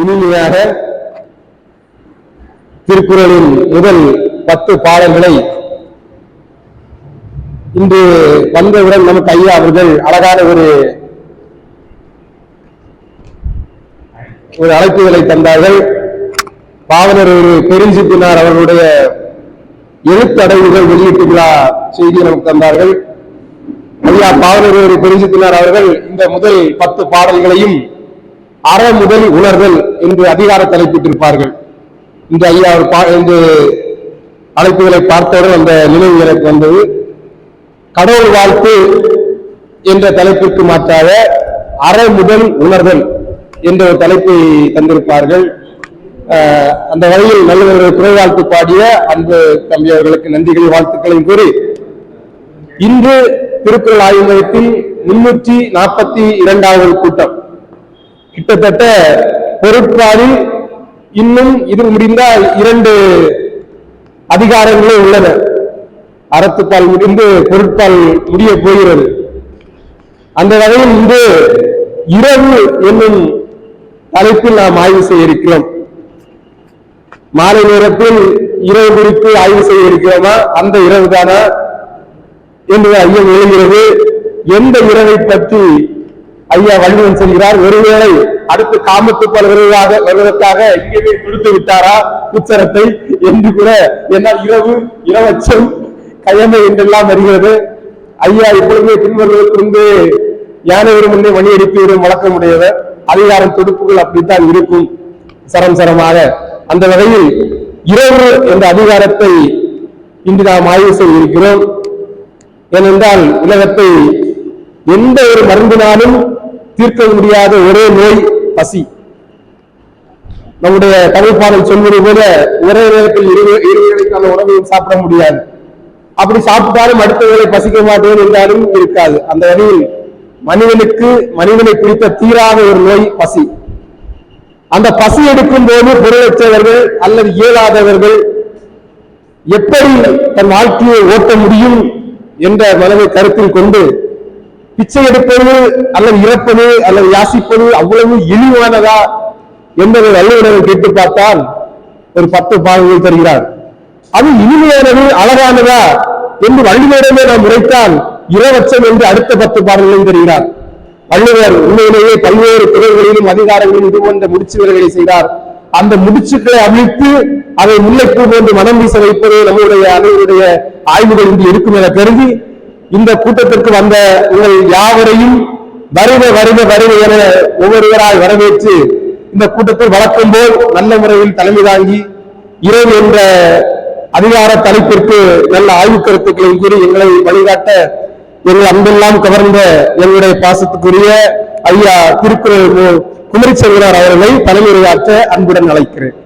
இனிமையாக திருக்குறளின் முதல் பத்து பாடல்களை இன்று வந்தவுடன் நமக்கு ஐயா அவர்கள் அழகான ஒரு ஒரு அழைப்புகளை தந்தார்கள். பாவனர் ஒரு பெருஞ்சிப்பினார் அவர்களுடைய எழுத்தடைவுகள் வெளியீட்டு விழா செய்தி நமக்கு தந்தார்கள். ஐயா பாவனர் ஒரு பெருஞ்சிப்பினார் அவர்கள் இந்த முதல் பத்து பாடல்களையும் அற முதல் உணர்தல் என்று அதிகார தலைப்பிட்டிருப்பார்கள் இந்த ஐயா அவர் பா- இந்த அழைப்புகளை பார்த்தவுடன் அந்த நினைவு எனக்கு வந்தது. கடவுள் வாழ்த்து என்ற தலைப்பிற்கு மாற்றாக அறமுதல் உணர்தல் என்ற ஒரு தலைப்பை தந்திருப்பார்கள். அந்த வகையில் நல்லவர்கள் குறை வாழ்த்து பாடிய அன்பு தம்பி அவர்களுக்கு நன்றிகளை வாழ்த்துக்களையும் கூறி இன்று திருக்குறள் ஆய்வு மையத்தில் முன்னூற்றி நாற்பத்தி இரண்டாவது கூட்டம். கிட்டத்தட்ட பொருட்பாலில் இன்னும் இது முடிந்தால் இரண்டு அதிகாரங்களே உள்ளன. அறத்துப்பால் முடிந்து பொருட்பால் முடிய போகிறது. அந்த வகையில் இன்று இரவு என்னும் தலைப்பில் நாம் ஆய்வு செய்ய இருக்கிறோம் மாலை நேரத்தில் இரவு குறித்து ஆய்வு செய்ய இருக்கிறோமா அந்த இரவு தானா என்று ஐயம் எழுகிறது எந்த இரவை பற்றி ஐயா வள்ளுவன் சொல்கிறார் ஒருவேளை அடுத்து காமத்துப்பால் வருவதாக வருவதற்காக இங்கேயே கொடுத்து விட்டாரா? உச்சரத்தை என்று கூட என்ன இரவு இரவச்சம் கயமை என்றெல்லாம் வருகிறது ஐயா இப்பொழுதே பின்வருவதற்கு முன்பு யானை ஒரு முன்னே மணி அடித்து விடும் வழக்கமுடையவர். அதிகாரம் துடுப்புகள் அப்படித்தான் இருக்கும். சரம் சரமாக. அந்த வகையில் இரவு என்ற அதிகாரத்தை இன்று நாம் ஆய்வு செய்ய இருக்கிறோம். ஏனென்றால் உலகத்தை எந்த ஒரு மருந்தினாலும் தீர்க்க முடியாத ஒரே நோய் பசி. நம்முடைய தமிழ்பாடல் சொல்வது போல ஒரே நேரத்தில் இரு இருவேளைக்கான உணவையும் சாப்பிட முடியாது. அப்படி சாப்பிட்டாலும் அடுத்த வேலை பசிக்க மாட்டேன் என்றாலும் இருக்காது. அந்த வகையில் மனிதனுக்கு மனிதனை பிடித்த தீராத ஒரு நோய் பசி. அந்த பசி எடுக்கும் போது பொருளற்றவர்கள் அல்லது இயலாதவர்கள் எப்படி தன் வாழ்க்கையை ஓட்ட முடியும் என்ற மனதை கருத்தில் கொண்டு பிச்சை எடுப்பது அல்லது இறப்பது அல்லது யாசிப்பது அவ்வளவு இழிவானதா என்பதை வல்லுநர்கள் கேட்டு பார்த்தால் ஒரு பத்து பாகங்கள் தருகிறார். அது இனிமையானது அழகானதா என்று வள்ளுவரிடமே நாம் உரைத்தால் இரவச்சம் என்று அடுத்த பத்து பாடல்களையும் தருகிறார். வள்ளுவர் உண்மையிலேயே பல்வேறு துறைகளிலும் அதிகாரங்களிலும் இது போன்ற முடிச்சுகளை செய்தார். அந்த முடிச்சுக்களை அமைத்து அதை முல்லைப்பூ போன்று மனம் வீச வைப்பது நம்முடைய அனைவருடைய ஆய்வுகள் இன்று இருக்கும் என கருதி இந்த கூட்டத்திற்கு வந்த உங்கள் யாவரையும் வருக வருக வருக என ஒவ்வொருவராய் வரவேற்று இந்த கூட்டத்தில் வழக்கம் போல் நல்ல முறையில் தலைமை தாங்கி இரவு என்ற அதிகார தலைப்பிற்கு நல்ல ஆய்வு கருத்துக்களையும் கூறி எங்களை வழிகாட்ட எங்கள் அன்பெல்லாம் கவர்ந்த எங்களுடைய பாசத்துக்குரிய ஐயா திருக்குறள் குமரி செல்கிறார் அவர்களை தலைமையுரையாற்ற அன்புடன் அழைக்கிறேன்.